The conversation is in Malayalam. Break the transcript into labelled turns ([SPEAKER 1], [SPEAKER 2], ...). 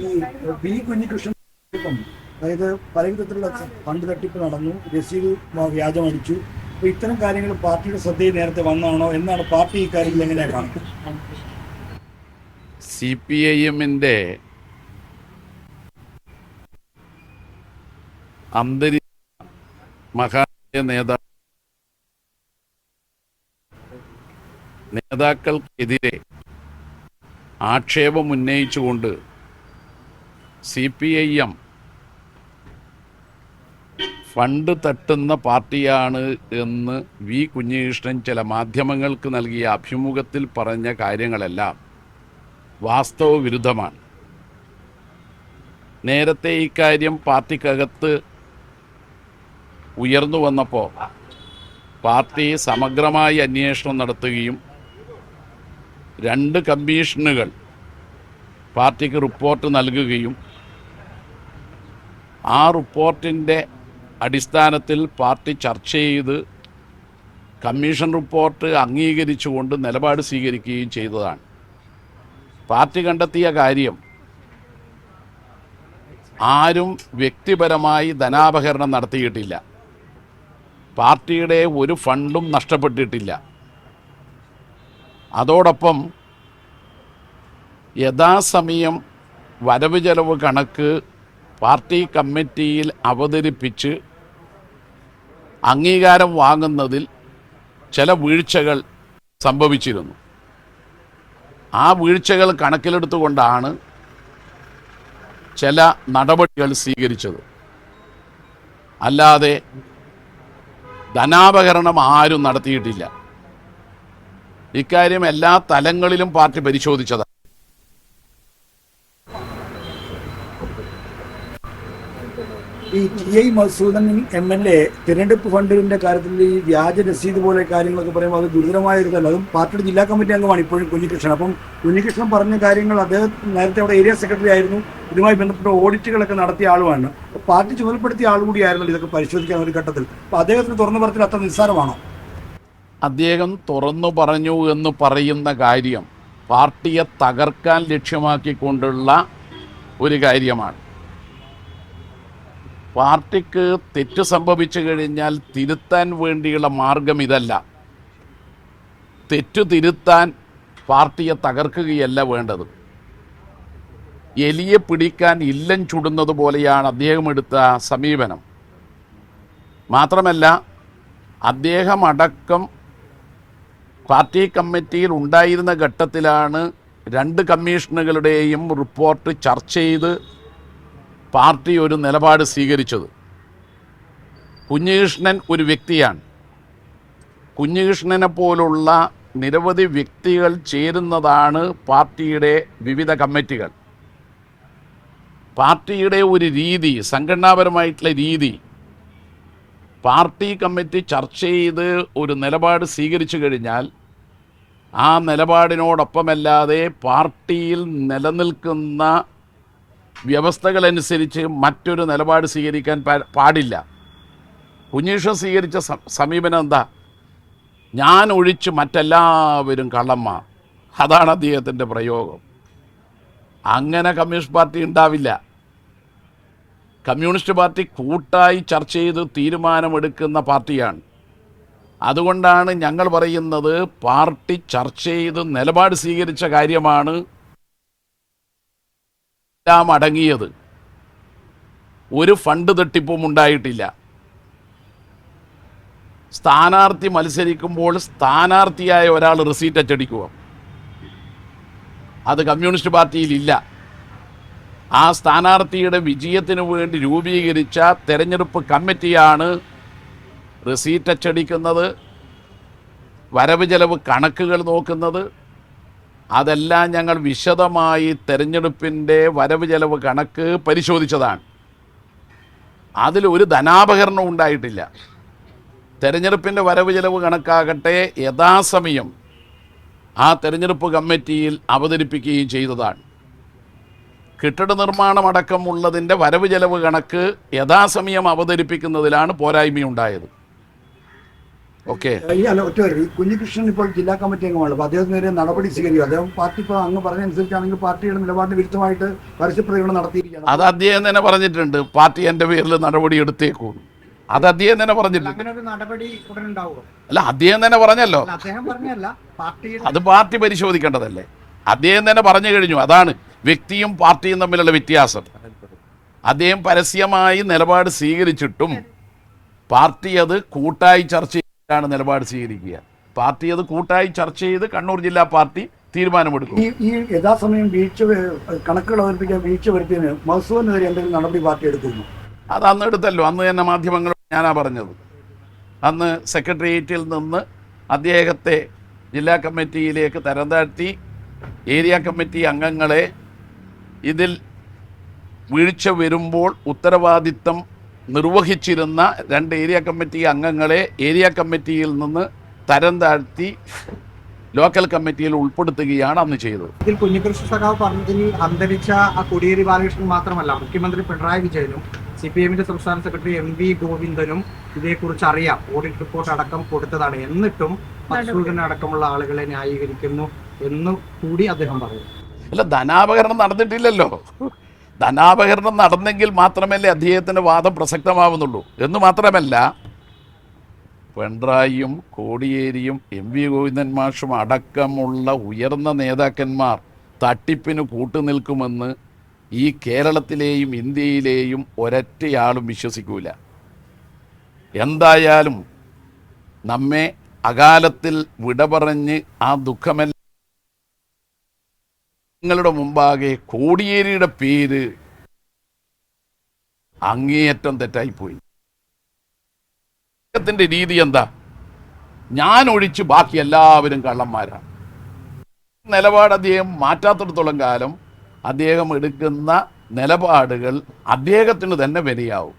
[SPEAKER 1] ഈ ബി കുഞ്ഞികൃഷ്ണൻ അതായത് പല വിധത്തിലുള്ള ഫണ്ട് തട്ടിപ്പ് നടന്നു രസീത് വ്യാജമടിച്ചു അപ്പൊ ഇത്തരം കാര്യങ്ങൾ പാർട്ടിയുടെ ശ്രദ്ധയിൽ നേരത്തെ വന്നാണോ? എന്നാണ് പാർട്ടി ഈ എങ്ങനെയാ കാണുന്നത്?
[SPEAKER 2] സി പി ഐ എമ്മിന്റെ അന്തരി മഹാനായ നേതാ നേതാക്കൾക്കെതിരെ ആക്ഷേപം ഉന്നയിച്ചുകൊണ്ട് C P I M fund തട്ടുന്ന പാർട്ടിയാണ് എന്ന് വി കുഞ്ഞികൃഷ്ണൻ ചില മാധ്യമങ്ങൾക്ക് നൽകിയ അഭിമുഖത്തിൽ പറഞ്ഞ കാര്യങ്ങളെല്ലാം വാസ്തവ വിരുദ്ധമാണ്. നേരത്തെ ഇക്കാര്യം പാർട്ടിക്കകത്ത് ഉയർന്നു വന്നപ്പോൾ പാർട്ടി സമഗ്രമായി അന്വേഷണം നടത്തുകയും രണ്ട് കമ്മീഷനുകൾ പാർട്ടിക്ക് റിപ്പോർട്ട് നൽകുകയും ആ റിപ്പോർട്ടിന്റെ അടിസ്ഥാനത്തിൽ പാർട്ടി ചർച്ച ചെയ്ത് കമ്മീഷൻ റിപ്പോർട്ട് അംഗീകരിച്ചുകൊണ്ട് നിലപാട് സ്വീകരിക്കുകയും ചെയ്തതാണ്. പാർട്ടി കണ്ടെത്തിയ കാര്യം ആരും വ്യക്തിപരമായി ധനാപഹരണം നടത്തിയിട്ടില്ല. പാർട്ടിയുടെ ഒരു ഫണ്ടും നഷ്ടപ്പെട്ടിട്ടില്ല. അതോടൊപ്പം യഥാസമയം വരവ് ചെലവ് കണക്ക് പാർട്ടി കമ്മിറ്റിയിൽ അവതരിപ്പിച്ച് അംഗീകാരം വാങ്ങുന്നതിൽ ചില വീഴ്ചകൾ സംഭവിച്ചിരുന്നു. ആ വീഴ്ചകൾ കണക്കിലെടുത്തുകൊണ്ടാണ് ചില നടപടികൾ സ്വീകരിച്ചത്. അല്ലാതെ ധനാപകരണം ആരും നടത്തിയിട്ടില്ല. ഇക്കാര്യം എല്ലാ തലങ്ങളിലും പാർട്ടി പരിശോധിച്ചതാണ്.
[SPEAKER 1] ഈ ടി ഐ മസൂദൻ എം എൽ എ തിരഞ്ഞെടുപ്പ് ഫണ്ടിന്റെ കാര്യത്തിൽ ഈ വ്യാജ രസീത് പോലെ കാര്യങ്ങളൊക്കെ പറയുമ്പോൾ അത് ഗുരുതരമായ ഒരു കാര്യം. അതും പാർട്ടിയുടെ ജില്ലാ കമ്മിറ്റി അംഗമാണ് ഇപ്പോഴും കുഞ്ഞികൃഷ്ണൻ. അപ്പം കുഞ്ഞികൃഷ്ണൻ പറഞ്ഞ കാര്യങ്ങൾ അദ്ദേഹം നേരത്തെ അവിടെ ഏരിയ സെക്രട്ടറി ആയിരുന്നു. ഇതുമായി ബന്ധപ്പെട്ട ഓഡിറ്റുകളൊക്കെ നടത്തിയ ആളുമാണ്. പാർട്ടി ചുമതലപ്പെടുത്തിയ ആൾ കൂടിയായിരുന്നു ഇതൊക്കെ പരിശോധിക്കാൻ ഒരു ഘട്ടത്തിൽ. അപ്പൊ അദ്ദേഹത്തിന് തുറന്നു പറച്ചിൽ അത്ര നിസ്സാരമാണോ?
[SPEAKER 2] അദ്ദേഹം തുറന്നു പറഞ്ഞു എന്ന് പറയുന്ന കാര്യം പാർട്ടിയെ തകർക്കാൻ ലക്ഷ്യമാക്കിക്കൊണ്ടുള്ള ഒരു കാര്യമാണ്. പാർട്ടിക്ക് തെറ്റ് സംഭവിച്ചു കഴിഞ്ഞാൽ തിരുത്താൻ വേണ്ടിയുള്ള മാർഗം ഇതല്ല. തെറ്റു തിരുത്താൻ പാർട്ടിയെ തകർക്കുകയല്ല വേണ്ടത്. എലിയെ പിടിക്കാൻ ഇല്ലം ചുടുന്നത് പോലെയാണ് അദ്ദേഹം എടുത്ത സമീപനം. മാത്രമല്ല അദ്ദേഹം അടക്കം പാർട്ടി കമ്മിറ്റിയിൽ ഉണ്ടായിരുന്ന ഘട്ടത്തിലാണ് രണ്ട് കമ്മീഷനുകളുടെയും റിപ്പോർട്ട് ചർച്ച ചെയ്ത് പാർട്ടി ഒരു നിലപാട് സ്വീകരിച്ചത്. കുഞ്ഞികൃഷ്ണൻ ഒരു വ്യക്തിയാണ്. കുഞ്ഞികൃഷ്ണനെ പോലുള്ള നിരവധി വ്യക്തികൾ ചേരുന്നതാണ് പാർട്ടിയുടെ വിവിധ കമ്മിറ്റികൾ. പാർട്ടിയുടെ ഒരു രീതി സംഘടനാപരമായിട്ടുള്ള രീതി പാർട്ടി കമ്മിറ്റി ചർച്ച ചെയ്ത് ഒരു നിലപാട് സ്വീകരിച്ചു കഴിഞ്ഞാൽ ആ നിലപാടിനോടൊപ്പമല്ലാതെ പാർട്ടിയിൽ നിലനിൽക്കുന്ന വ്യവസ്ഥകളനുസരിച്ച് മറ്റൊരു നിലപാട് സ്വീകരിക്കാൻ പാടില്ല. കുഞ്ഞീഷ സ്വീകരിച്ച സമീപനം എന്താ? ഞാൻ ഒഴിച്ച് മറ്റെല്ലാവരും കള്ളന്മാർ അതാണ് അദ്ദേഹത്തിന്റെ പ്രയോഗം. അങ്ങനെ കമ്മ്യൂണിസ്റ്റ് പാർട്ടി ഉണ്ടാവില്ല. കമ്മ്യൂണിസ്റ്റ് പാർട്ടി കൂട്ടായി ചർച്ച ചെയ്ത് തീരുമാനമെടുക്കുന്ന പാർട്ടിയാണ്. അതുകൊണ്ടാണ് ഞങ്ങൾ പറയുന്നത് പാർട്ടി ചർച്ച ചെയ്ത് നിലപാട് സ്വീകരിച്ച കാര്യമാണ് എല്ലാം അടങ്ങിയത്. ഒരു ഫണ്ട് തട്ടിപ്പും ഉണ്ടായിട്ടില്ല. സ്ഥാനാർത്ഥി മത്സരിക്കുമ്പോൾ സ്ഥാനാർത്ഥിയായ ഒരാൾ റിസീറ്റ് അച്ചടിക്കുക. അത് കമ്മ്യൂണിസ്റ്റ് പാർട്ടിയിലില്ല ആ സ്ഥാനാർത്ഥിയുടെ വിജയത്തിന് വേണ്ടി രൂപീകരിച്ച തെരഞ്ഞെടുപ്പ് കമ്മിറ്റിയാണ് റിസീറ്റ് അച്ചടിക്കുന്നത് വരവ് ചെലവ് കണക്കുകൾ നോക്കുന്നത് അതെല്ലാം ഞങ്ങൾ വിശദമായി തെരഞ്ഞെടുപ്പിന്റെ വരവ് ചെലവ് കണക്ക് പരിശോധിച്ചതാണ്. അതിലൊരു ധനാപകരണം ഉണ്ടായിട്ടില്ല. തെരഞ്ഞെടുപ്പിന്റെ വരവ് ചെലവ് കണക്കാകട്ടെ യഥാസമയം ആ തെരഞ്ഞെടുപ്പ് കമ്മിറ്റിയിൽ അവതരിപ്പിക്കുകയും ചെയ്തതാണ്. കെട്ടിട നിർമ്മാണമടക്കമുള്ളതിന്റെ വരവ് ചെലവ് കണക്ക് യഥാസമയം അവതരിപ്പിക്കുന്നതിലാണ് പോരായ്മയുണ്ടായത്. ഓക്കെ.
[SPEAKER 1] അല്ല ഒറ്റ ഈ കുഞ്ഞികൃഷ്ണൻ ഇപ്പോൾ ജില്ലാ കമ്മിറ്റി അംഗമാണ്. അപ്പോൾ അദ്ദേഹത്തിനെതിരെ നടപടി സ്വീകരിക്കും. അദ്ദേഹം പാർട്ടി ഇപ്പോൾ അങ്ങ് പറഞ്ഞതനുസരിച്ചാണെങ്കിൽ പാർട്ടിയുടെ നിലപാടിന് വിരുദ്ധമായിട്ട് പരസ്യപ്രതികരണം നടത്തിയിരിക്കുകയാണ്.
[SPEAKER 2] അത് അദ്ദേഹം തന്നെ പറഞ്ഞിട്ടുണ്ട്. പാർട്ടി എന്റെ പേരിൽ നടപടി എടുത്തേക്കൂ അത് അദ്ദേഹം തന്നെ പറഞ്ഞിട്ടുണ്ട്. അല്ല അദ്ദേഹം തന്നെ പറഞ്ഞല്ലോ.
[SPEAKER 3] അദ്ദേഹം
[SPEAKER 2] അത് പാർട്ടി പരിശോധിക്കേണ്ടതല്ലേ? അദ്ദേഹം തന്നെ പറഞ്ഞു കഴിഞ്ഞു. അതാണ് വ്യക്തിയും പാർട്ടിയും തമ്മിലുള്ള വ്യത്യാസം. അദ്ദേഹം പരസ്യമായി നിലപാട് സ്വീകരിച്ചിട്ടും പാർട്ടി അത് കൂട്ടായി ചർച്ച ചെയ്തിട്ടാണ് നിലപാട് സ്വീകരിക്കുക. പാർട്ടി അത് കൂട്ടായി ചർച്ച ചെയ്ത് കണ്ണൂർ ജില്ലാ പാർട്ടി തീരുമാനമെടുക്കും.
[SPEAKER 1] ഈ യഥാസമയം വീഴ്ച കണക്കുകൾ അവതരിപ്പിക്കാൻ വീഴ്ച വരുത്തിയതിന് മഹസൂറിനെതിരെ എന്തെങ്കിലും നടപടി പാർട്ടി എടുക്കുന്നു
[SPEAKER 2] അത് അന്ന് എടുത്തല്ലോ. അന്ന് തന്നെ മാധ്യമങ്ങൾ ഞാനാ പറഞ്ഞത്. അന്ന് സെക്രട്ടേറിയറ്റിൽ നിന്ന് അദ്ദേഹത്തെ ജില്ലാ കമ്മിറ്റിയിലേക്ക് തരം താഴ്ത്തി ഏരിയ കമ്മിറ്റി അംഗങ്ങളെ ഇതിൽ വീഴ്ച വരുമ്പോൾ ഉത്തരവാദിത്തം നിർവഹിച്ചിരുന്ന രണ്ട് ഏരിയ കമ്മിറ്റി അംഗങ്ങളെ ഏരിയ കമ്മിറ്റിയിൽ നിന്ന് തരം താഴ്ത്തി ലോക്കൽ കമ്മിറ്റിയിൽ ഉൾപ്പെടുത്തുകയാണ് അന്ന് ചെയ്തത്.
[SPEAKER 3] ഇതിൽ കുഞ്ഞികൃഷ്ണ സഖാവ് പറഞ്ഞതിൽ അന്തരിച്ച ആ കോടിയേരി ബാലകൃഷ്ണൻ മാത്രമല്ല മുഖ്യമന്ത്രി പിണറായി വിജയനും സി പി എമ്മിന്റെ സംസ്ഥാന സെക്രട്ടറി എം വി ഗോവിന്ദനും ഇതേക്കുറിച്ച് അറിയാം. ഓഡിറ്റ് റിപ്പോർട്ട് അടക്കം കൊടുത്തതാണ്. എന്നിട്ടും മസൂദൻ അടക്കമുള്ള ആളുകളെ ന്യായീകരിക്കുന്നു എന്നും കൂടി അദ്ദേഹം പറഞ്ഞു.
[SPEAKER 2] അല്ല ധനാപകരണം നടന്നിട്ടില്ലല്ലോ. ധനാപകരണം നടന്നെങ്കിൽ മാത്രമല്ലേ അദ്ദേഹത്തിന്റെ വാദം പ്രസക്തമാവുന്നുള്ളൂ. എന്ന് മാത്രമല്ല പിണറായിയും കോടിയേരിയും എം വി ഗോവിന്ദൻ മാഷും അടക്കമുള്ള ഉയർന്ന നേതാക്കന്മാർ തട്ടിപ്പിന് കൂട്ടുനിൽക്കുമെന്ന് ഈ കേരളത്തിലെയും ഇന്ത്യയിലെയും ഒരൊറ്റയാളും വിശ്വസിക്കൂല. എന്തായാലും നമ്മെ അകാലത്തിൽ വിട പറഞ്ഞ് ആ ദുഃഖമെല്ലാം നിങ്ങളുടെ മുമ്പാകെ കോടിയേരിയുടെ പേര് അങ്ങേയറ്റം തെറ്റായിപ്പോയി. അദ്ദേഹത്തിന്റെ രീതി എന്താ? ഞാൻ ഒഴിച്ച് ബാക്കി എല്ലാവരും കള്ളന്മാരാണ്. നിലപാട് അദ്ദേഹം മാറ്റാത്തിടത്തോളം കാലം അദ്ദേഹം എടുക്കുന്ന നിലപാടുകൾ അദ്ദേഹത്തിന് തന്നെ വിലയാവും.